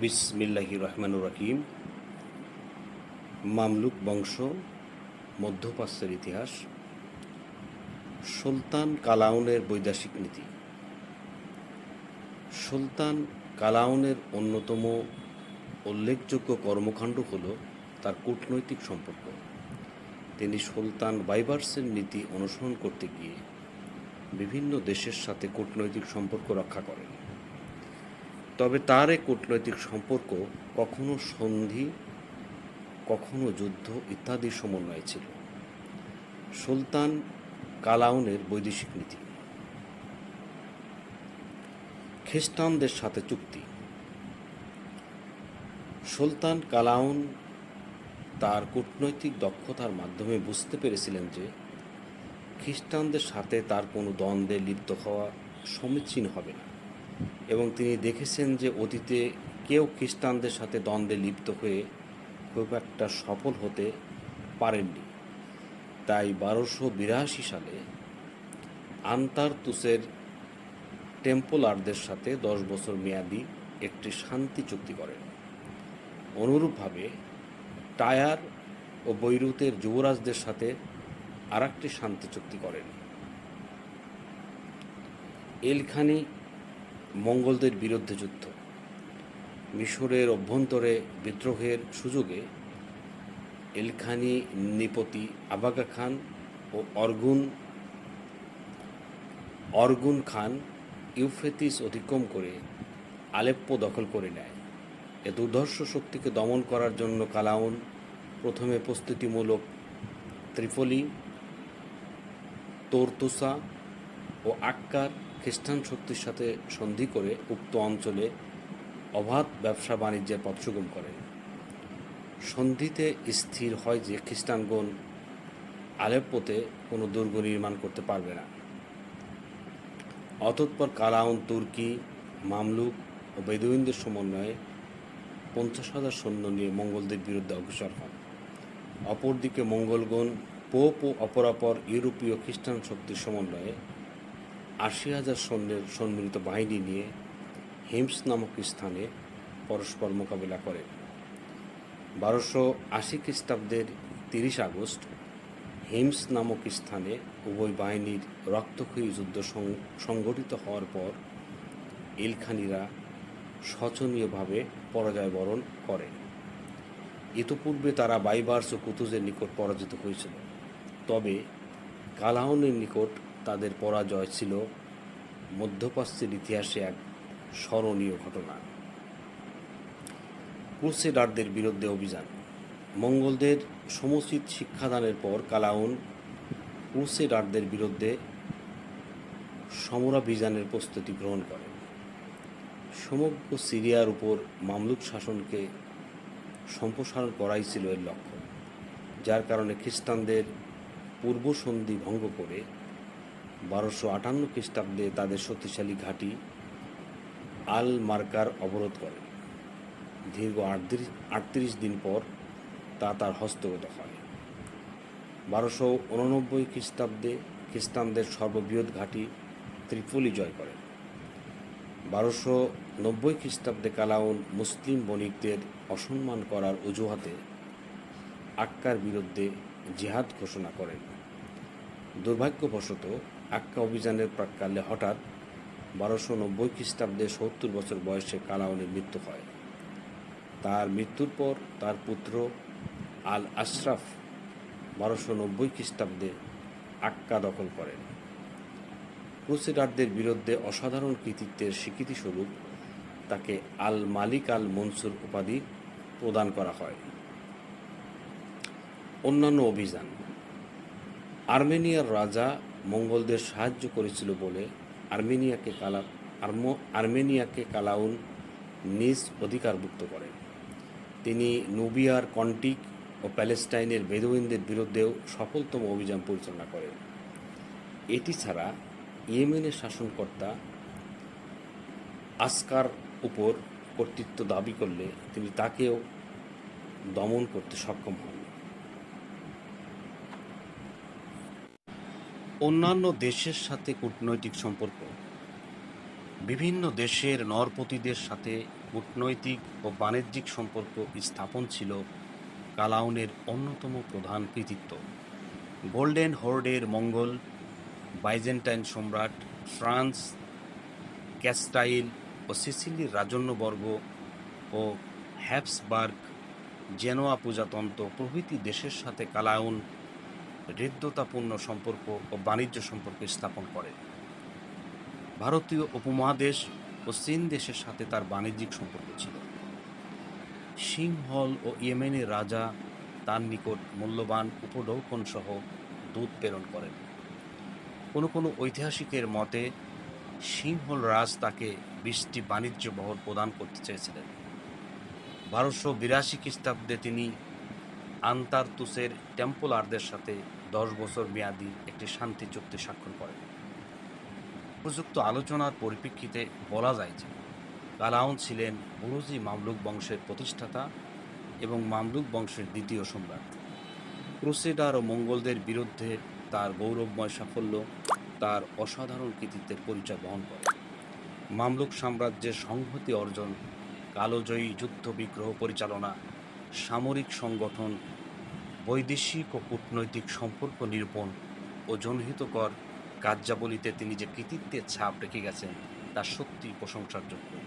বিসমিল্লাহি রহমানুর রহিম। মামলুক বংশ, মধ্যপ্রাচ্যের ইতিহাস। সুলতান কালাউনের বৈদেশিক নীতি। সুলতান কালাউনের অন্যতম উল্লেখযোগ্য কর্মকাণ্ড হল তার কূটনৈতিক সম্পর্ক। তিনি সুলতান বাইবার্সের নীতি অনুসরণ করতে গিয়ে বিভিন্ন দেশের সাথে কূটনৈতিক সম্পর্ক রক্ষা করেন। তবে তার এই কূটনৈতিক সম্পর্ক কখনো সন্ধি, কখনো যুদ্ধ ইত্যাদির সমন্বয়ে ছিল। সুলতান কালাউনের বৈদেশিক নীতি। খ্রিস্টানদের সাথে চুক্তি। সুলতান কালাউন তার কূটনৈতিক দক্ষতার মাধ্যমে বুঝতে পেরেছিলেন যে খ্রিস্টানদের সাথে তার কোনো দ্বন্দ্বে লিপ্ত হওয়া সমীচীন হবে না। এবং তিনি দেখেছেন যে অতীতে কেউ খ্রিস্টানদের সাথে দ্বন্দ্বে লিপ্ত হয়ে খুব একটা সফল হতে পারেননি। তাই বারোশো বিরাশি সালে আন্তার্তুসের টেম্পোলারদের সাথে দশ বছর মেয়াদী একটি শান্তি চুক্তি করেন। অনুরূপভাবে টায়ার ও বৈরুতের যুবরাজদের সাথে আরেকটি শান্তি চুক্তি করেন। এলখানি মঙ্গলদের বিরুদ্ধে যুদ্ধ। মিশরের অভ্যন্তরে বিদ্রোহের সুযোগে এলখানি, নিপতি, আবাগা খান ও অর্গুন অর্গুন খান ইউফেতিস অতিক্রম করে আলেপ্পো দখল করে নেয়। এ দুর্ধর্ষ শক্তিকে দমন করার জন্য কালাউন প্রথমে প্রস্তুতিমূলক ত্রিপলি, তোরতুসা ও আক্কার খ্রিস্টান শক্তির সাথে সন্ধি করে উক্ত অঞ্চলে অবাধ ব্যবসা বাণিজ্যের পথ সুগম করেন সন্ধিতে স্থির হয় যে খ্রিস্টানগণ আলেপ্পোতে কোনো দুর্গ নির্মাণ করতে পারবে না। অতঃপর কালাউন, তুর্কি, মামলুক ও বেদুইনদের সমন্বয়ে পঞ্চাশ হাজার সৈন্য নিয়ে মঙ্গলদের বিরুদ্ধে অগ্রসর হন। অপরদিকে মঙ্গলগণ পোপ ও অপরাপর ইউরোপীয় খ্রিস্টান শক্তির সমন্বয়ে আশি হাজার সৈন্যের সম্মিলিত বাহিনী নিয়ে হিমস নামক স্থানে পরস্পর মোকাবিলা করে। বারোশো আশি খ্রিস্টাব্দের তিরিশ আগস্ট হিমস নামক স্থানে উভয় বাহিনীর রক্তক্ষয়ী যুদ্ধ সং- সংগঠিত হওয়ার পর ইলখানিরা শোচনীয়ভাবে পরাজয় বরণ করে। ইতোপূর্বে তারা বাইবার্স ও কুতুজের নিকট পরাজিত হয়েছিল। তবে কালাহনের নিকট তাদের পরাজয় ছিল মধ্যপ্রাচ্যের ইতিহাসে এক স্মরণীয় ঘটনা। ক্রুসেডারদের বিরুদ্ধে অভিযান। মঙ্গলদের সমুচিত শিক্ষাদানের পর কালাউন ক্রুসেডারদের বিরুদ্ধে সমরাভিযানের প্রস্তুতি গ্রহণ করেন। সমগ্র সিরিয়ার উপর মামলুক শাসনকে সম্প্রসারণ করাই ছিল এর লক্ষ্য, যার কারণে খ্রিস্টানদের পূর্বসন্ধি ভঙ্গ করে বারোশো আটান্ন খ্রিস্টাব্দে তাদের শক্তিশালী ঘাঁটি আল মার্কার অবরোধ করে। দীর্ঘ আটত্রিশ আটত্রিশ দিন পর তা তার হস্তগত হয়। বারোশো উননব্বই খ্রিস্টাব্দে খ্রিস্টানদের সর্ববৃহৎ ঘাঁটি ত্রিপলি জয় করে। বারোশো নব্বই খ্রিস্টাব্দে কালাউন মুসলিম বণিকদের অসম্মান করার অজুহাতে আক্কার বিরুদ্ধে জিহাদ ঘোষণা করেন। দুর্ভাগ্যবশত আক্কা অভিযানের প্রাককালে হঠাৎ বারোশো নব্বই খ্রিস্টাব্দে সত্তর বছর বয়সে কালাউনের মৃত্যু হয়। তার মৃত্যুর পর তার পুত্র আল আশরাফ বারোশো নব্বই খ্রিস্টাব্দে আক্কা দখল করেন। ক্রুসেডারদের বিরুদ্ধে অসাধারণ কৃতিত্বের স্বীকৃতিস্বরূপ তাকে আল মালিক আল মনসুর উপাধি প্রদান করা হয়। অন্যান্য অভিযান আর্মেনিয়ার রাজা মঙ্গলদের সাহায্য করেছিল বলে আর্মেনিয়াকে কালা আর্ম- আর্মেনিয়াকে কালাউন নিজ অধিকারভুক্ত করেন তিনি নুবিয়ার কন্টিক ও প্যালেস্টাইনের বেদুইনদের বিরুদ্ধেও সফলতম অভিযান পরিচালনা করেন। এটি ছাড়া ইয়েমেনের শাসনকর্তা আসকার উপর কর্তৃত্ব দাবি করলে তিনি তাকেও দমন করতে সক্ষম হন। অন্যান্য দেশের সাথে কূটনৈতিক সম্পর্ক। বিভিন্ন দেশের নরপতিদের সাথে কূটনৈতিক ও বাণিজ্যিক সম্পর্ক স্থাপন ছিল কালাউনের অন্যতম প্রধান কৃতিত্ব। গোল্ডেন হোর্ডের মঙ্গল, বাইজেন্টাইন সম্রাট ফ্রান্স, ক্যাস্টাইল ও সিসিলির রাজন্যবর্গ ও হ্যাপসবার্গ জেনোয়া প্রজাতন্ত্র প্রভৃতি দেশের সাথে কালাউন হৃদ্যতাপূর্ণ সম্পর্ক ও বাণিজ্য সম্পর্ক স্থাপন করে। ভারতীয় উপমহাদেশ ও চীন দেশের সাথে তার বাণিজ্যিক সম্পর্ক ছিল। সিংহল ও ইয়েমেনের রাজা তার নিকট মূল্যবান উপঢৌকন সহ দূত প্রেরণ করেন। কোনো কোনো ঐতিহাসিকের মতে, সিংহল রাজ তাকে বিশটি বাণিজ্য বহর প্রদান করতে চেয়েছিলেন। বারোশো বিরাশি খ্রিস্টাব্দে তিনি আন্তার্তুসের টেম্পলারদের সাথে দশ বছর মেয়াদী একটি শান্তি চুক্তি স্বাক্ষর করেন উপযুক্ত আলোচনার পরিপ্রেক্ষিতে বলা যায় যে, কালাউন ছিলেন বুরুজি মামলুক বংশের প্রতিষ্ঠাতা এবং মামলুক বংশের দ্বিতীয় সম্রাট। ক্রুসেডার ও মঙ্গলদের বিরুদ্ধে তার গৌরবময় সাফল্য, তার অসাধারণ কৃতিত্বের পরিচয় বহন করে। মামলুক সাম্রাজ্যের সংহতি অর্জন, কালোজয়ী যুদ্ধ বিগ্রহ পরিচালনা, সামরিক সংগঠন বৈদেশিক ও কূটনৈতিক সম্পর্ক নিরূপণ ও জনহিতকর কার্যাবলীতে তিনি যে কৃতিত্বের ছাপ রেখে গেছেন, তা সত্যি প্রশংসার যোগ্য।